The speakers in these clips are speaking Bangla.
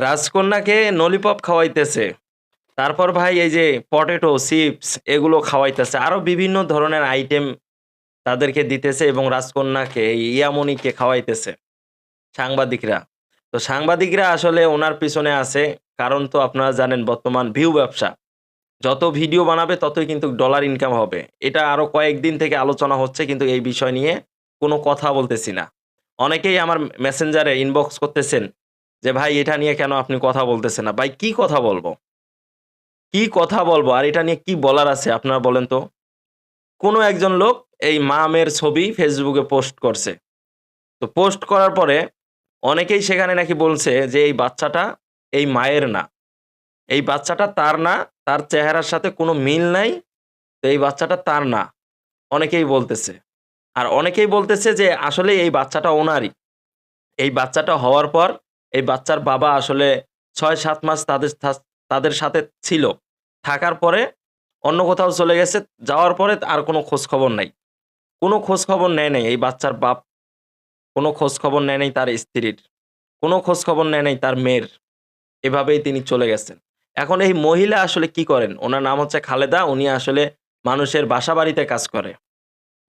রাজকন্যাকে নলিপপ খাওয়াইতেছে। তারপর ভাই এই যে পটেটো, চিপস এগুলো খাওয়াইতেছে। আরও বিভিন্ন ধরনের আইটেম তাদেরকে দিতেছে এবং রাজকন্যাকে এই ইয়ামনিকে খাওয়াইতেছে সাংবাদিকরা। তো সাংবাদিকরা আসলে ওনার পিছনে আছে। কারণ তো আপনারা জানেন বর্তমান ভিউ ব্যবসা। যত ভিডিও বানাবে ততই কিন্তু ডলার ইনকাম হবে। এটা আরও কয়েকদিন থেকে আলোচনা হচ্ছে কিন্তু এই বিষয় নিয়ে কোনো কথা বলতেছি না। অনেকেই আমার মেসেঞ্জারে ইনবক্স করতেছেন যে, "ভাই এটা নিয়ে কেন আপনি কথা বলতেছেন না?" ভাই কি কথা বলব? কি কথা বলব? আর এটা নিয়ে কি বলার আছে আপনারা বলেন তো? কোনো একজন লোক এই মা-মেয়ের ছবি ফেসবুকে পোস্ট করছে। তো পোস্ট করার পরে অনেকেই সেখানে নাকি বলছে যে, "এই বাচ্চাটা এই মায়ের না। এই বাচ্চাটা তার না, তার চেহারার সাথে কোনো মিল নাই। তো এই বাচ্চাটা তার না।" অনেকেই বলতেছে। আর অনেকেই বলতেছে যে, আসলে এই বাচ্চাটা ওনারই। এই বাচ্চাটা হওয়ার পর এই বাচ্চার বাবা আসলে ৬-৭ মাস তাদের তাদের সাথে ছিল। থাকার পরে অন্য কোথাও চলে গেছে। যাওয়ার পরে আর কোনো খোঁজখবর নাই। কোনো খোঁজখবর নেয় নাই এই বাচ্চার বাপ। কোনো খোঁজখবর নেয় নাই তার স্ত্রীর। কোনো খোঁজখবর নেয় নাই তার মেয়ের। এভাবেই তিনি চলে গেছেন। এখন এই মহিলা আসলে কি করেন? ওনার নাম হচ্ছে খালেদা। উনি আসলে মানুষের বাসাবাড়িতে কাজ করে।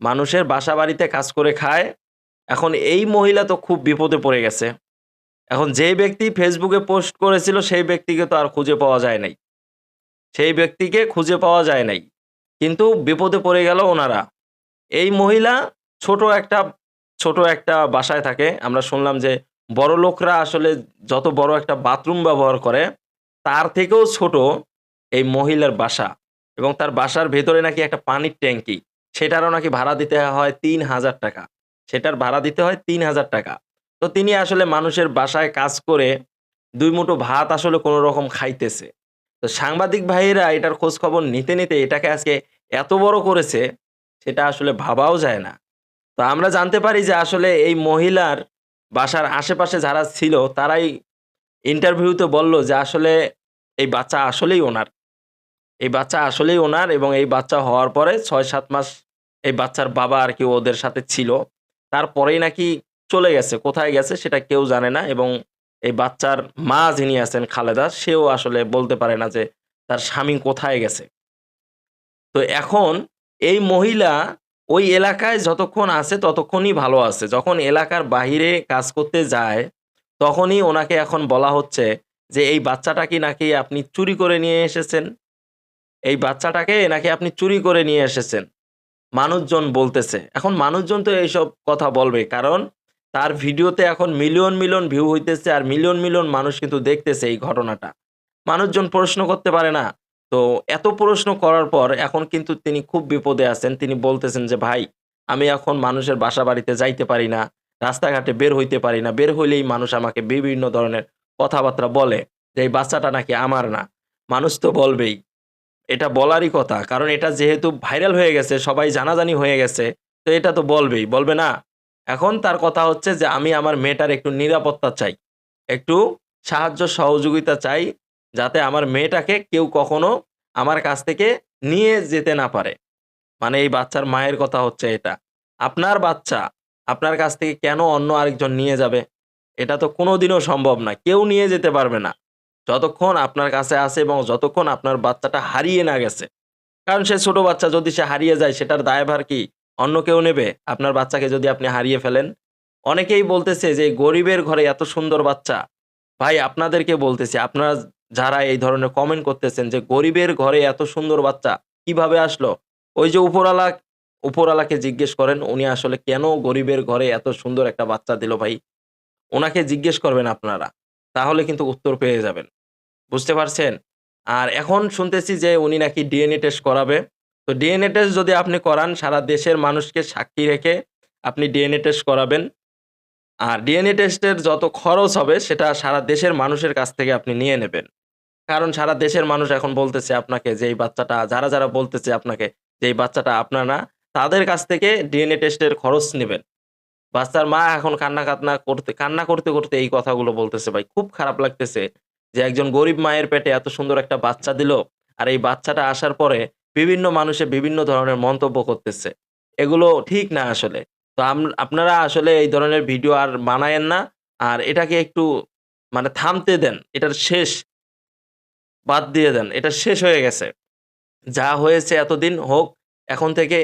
মানুষের বাসা বাড়িতে কাজ করে খায়। এখন এই মহিলা তো খুব বিপদে পড়ে গেছে। এখন যেই ব্যক্তি ফেসবুকে পোস্ট করেছিল সেই ব্যক্তিকে তো আর খুঁজে পাওয়া যায় নাই। সেই ব্যক্তিকে খুঁজে পাওয়া যায় নাই। কিন্তু বিপদে পড়ে গেল ওনারা। এই মহিলা ছোট একটা ছোট একটা বাসায় থাকে। আমরা শুনলাম যে বড়লোকরা আসলে যত বড় একটা বাথরুম ব্যবহার করে, তার থেকেও ছোট এই মহিলার বাসা। এবং তার বাসার ভেতরে নাকি একটা পানির ট্যাংকি। সেটারও নাকি ভাড়া দিতে হয় ৳৩,০০০ সেটার ভাড়া দিতে হয় ৳৩,০০০ তো তিনি আসলে মানুষের বাসায় কাজ করে দুই মুঠো ভাত আসলে কোনরকম খাইতেছে। তো সাংবাদিক ভাইয়েরা এটার খোঁজখবর নিতে, নিতে এটাকে আজকে এত বড় করেছে, সেটা আসলে ভাবাও যায় না। তো আমরা জানতে পারি যে আসলে এই মহিলার বাসার আশেপাশে যারা ছিল তারাই ইন্টারভিউতে বলল যে আসলে এই বাচ্চা আসলেই ওনার। এই বাচ্চা আসলেই ওনার এবং এই বাচ্চা হওয়ার পরে ৬-৭ মাস এই বাচ্চার বাবা আর কি ওদের সাথে ছিল। তারপরেই নাকি চলে গেছে। কোথায় গেছে সেটা কেউ জানে না এবং এই বাচ্চার মা যিনি আছেন খালেদা, সেও আসলে বলতে পারে না যে তার স্বামী কোথায় গেছে। তো এখন এই মহিলা ওই এলাকায় যতক্ষণ আছে ততক্ষণই ভালো আছে। যখন এলাকার বাহিরে কাজ করতে যায়, তখনই ওনাকে এখন বলা হচ্ছে যে, "এই বাচ্চাটাকে নাকি আপনি চুরি করে নিয়ে এসেছেন। এই বাচ্চাটাকে নাকি আপনি চুরি করে নিয়ে এসেছেন।" মানুষজন বলতেছে। এখন মানুষজন তো এইসব কথা বলবে। কারণ তার ভিডিওতে এখন মিলিয়ন, মিলিয়ন ভিউ হইতেছে আর মিলিয়ন, মিলিয়ন মানুষ কিন্তু দেখতেছে এই ঘটনাটা। মানুষজন প্রশ্ন করতে পারে না। তো এত প্রশ্ন করার পর এখন কিন্তু তিনি খুব বিপদে আছেন। তিনি বলতেছেন যে, "ভাই, আমি এখন মানুষের বাসা বাড়িতে যাইতে পারি না। রাস্তাঘাটে বের হইতে পারি না। বের হইলেই মানুষ আমাকে বিভিন্ন ধরনের কথাবার্তা বলে যে, এই বাচ্চাটা নাকি আমার না।" মানুষ তো বলবেই। এটা বলারই কথা। কারণ এটা যেহেতু ভাইরাল হয়ে গেছে, সবাই জানাজানি হয়ে গেছে, তো এটা তো বলবেই, বলবে না? এখন তার কথা হচ্ছে যে, "আমি আমার মেয়েটার একটু নিরাপত্তা চাই। একটু সাহায্য সহযোগিতা চাই, যাতে আমার মেয়েটাকে কেউ কখনো আমার কাছ থেকে নিয়ে যেতে না পারে।" মানে এই বাচ্চার মায়ের কথা হচ্ছে এটা। আপনার বাচ্চা আপনার কাছ থেকে কেন অন্য আরেকজন নিয়ে যাবে? এটা তো কোনোদিনও সম্ভব না। কেউ নিয়ে যেতে পারবে না। যতক্ষণ আপনার কাছে আছে এবং যতক্ষণ আপনার বাচ্চাটা হারিয়ে না গেছে। কারণ সে ছোট বাচ্চা যদি সে হারিয়ে যায় সেটার দায়ভার কি অন্য কেউ নেবে? আপনার বাচ্চাকে যদি আপনি হারিয়ে ফেলেন? অনেকেই বলতেছে যে, "গরিবের ঘরে এত সুন্দর বাচ্চা।" ভাই আপনাদেরকে বলতেছি, আপনারা যারা এই ধরনের কমেন্ট করতেছেন যে, "গরিবের ঘরে এত সুন্দর বাচ্চা কীভাবে আসলো?" ওই যে উপরওয়ালা উপরওয়ালাকে জিজ্ঞেস করেন, উনি আসলে কেন গরিবের ঘরে এত সুন্দর একটা বাচ্চা দিল ভাই? ওনাকে জিজ্ঞেস করবেন আপনারা। তাহলে কিন্তু উত্তর পেয়ে যাবেন। বুঝতে পারছেন? আর এখন শুনতেছি যে উনি নাকি ডিএনএ টেস্ট করাবে। তো ডিএনএ টেস্ট যদি আপনি করান সারা দেশের মানুষকে সাক্ষী রেখে আপনি ডিএনএ টেস্ট করাবেন। আর ডিএনএ টেস্টের যত খরচ হবে সেটা সারা দেশের মানুষের কাছ থেকে আপনি নিয়ে নেবেন। কারণ সারা দেশের মানুষ এখন বলতেছে আপনাকে যে এই বাচ্চাটা যারা, যারা বলতেছে আপনাকে যে এই বাচ্চাটা আপনার না, তাদের কাছ থেকে ডিএনএ টেস্টের খরচ নেবেন বাচ্চার মা এখন কান্না-কান্না করতে কান্না করতে, করতে এই কথাগুলো বলতেছে ভাই। খুব খারাপ লাগতেছে যে একজন গরিব মায়ের পেটে এত সুন্দর একটা বাচ্চা দিল। আর এই বাচ্চাটা আসার পরে বিভিন্ন মানুষে বিভিন্ন ধরনের মন্তব্য করতেছে। এগুলো ঠিক না আসলে। তো আপনারা আসলে এই ধরনের ভিডিও আর বানায়েন না। আর এটাকে একটু মানে থামতে দেন। এটার শেষ। বাদ দিয়ে দেন। এটা শেষ হয়ে গেছে। যা হয়েছে এতদিন হোক। এখন থেকে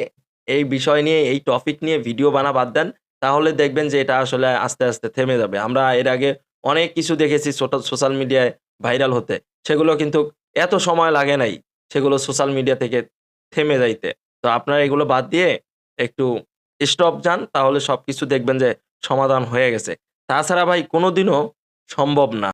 এই বিষয় নিয়ে এই টপিক নিয়ে ভিডিও বানা বাদ দেন। তাহলে দেখবেন যে এটা আসলে আস্তে, আস্তে থেমে যাবে। আমরা এর আগে অনেক কিছু দেখেছি সোশ্যাল মিডিয়ায় ভাইরাল হতে। সেগুলো কিন্তু এত সময় লাগে নাই। সেগুলো সোশ্যাল মিডিয়া থেকে থেমে যাইতে। তো আপনারা এগুলো বাদ দিয়ে একটু স্টপ যান। তাহলে সব কিছু দেখবেন যে সমাধান হয়ে গেছে। তাছাড়া ভাই কোনোদিনও সম্ভব না।